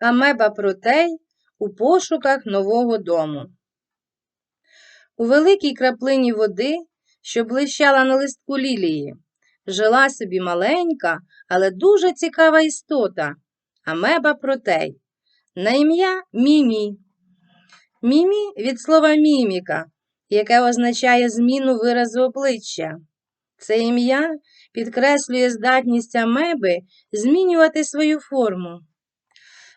Амеба Протей у пошуках нового дому. У великій краплині води, що блищала на листку лілії, жила собі маленька, але дуже цікава істота Амеба Протей, на ім'я Мімі. Мімі від слова міміка, яке означає зміну виразу обличчя. Це ім'я підкреслює здатність амеби змінювати свою форму.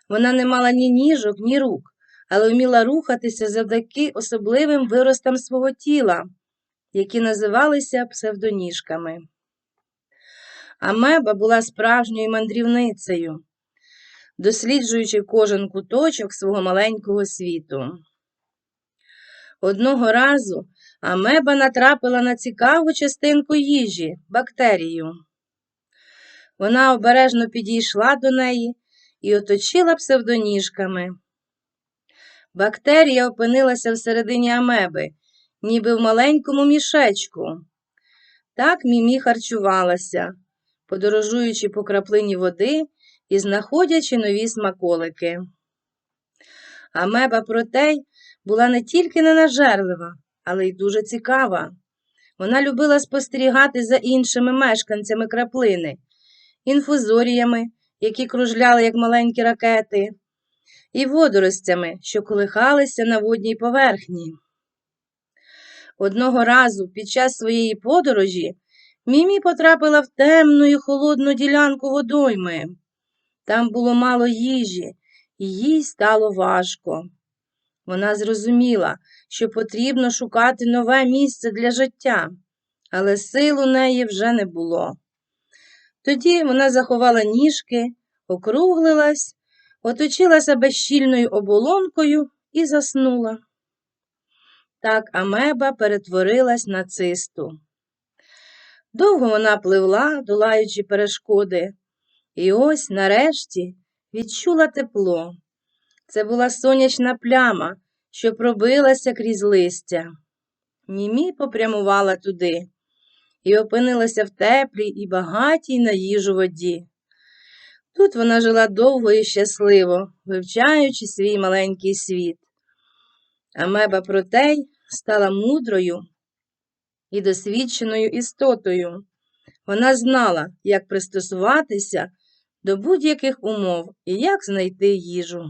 Вона не мала ні ніжок, ні рук, але вміла рухатися завдяки особливим виростам свого тіла, які називалися псевдоніжками. Амеба була справжньою мандрівницею, досліджуючи кожен куточок свого маленького світу. Одного разу амеба натрапила на цікаву частинку їжі бактерію. Вона обережно підійшла до неї і оточила псевдоніжками. Бактерія опинилася всередині амеби, ніби в маленькому мішечку. Так мімі харчувалася, подорожуючи по краплині води і знаходячи нові смаколики. Амеба протей була не тільки ненажерлива, але й дуже цікава. Вона любила спостерігати за іншими мешканцями краплини, інфузоріями, які кружляли як маленькі ракети, і водоростями, що колихалися на водній поверхні. Одного разу під час своєї подорожі Мімі потрапила в темну і холодну ділянку водойми. Там було мало їжі, і їй стало важко. Вона зрозуміла, що потрібно шукати нове місце для життя, але сил у неї вже не було. Тоді вона заховала ніжки, округлилась, оточила себе щільною оболонкою і заснула. Так амеба перетворилась на цисту. Довго вона пливла, долаючи перешкоди, і ось нарешті відчула тепло. Це була сонячна пляма, що пробилася крізь листя. Мімі попрямувала туди і опинилася в теплій і багатій на їжу воді. Тут вона жила довго і щасливо, вивчаючи свій маленький світ. Амеба Протей стала мудрою і досвідченою істотою. Вона знала, як пристосуватися до будь-яких умов і як знайти їжу.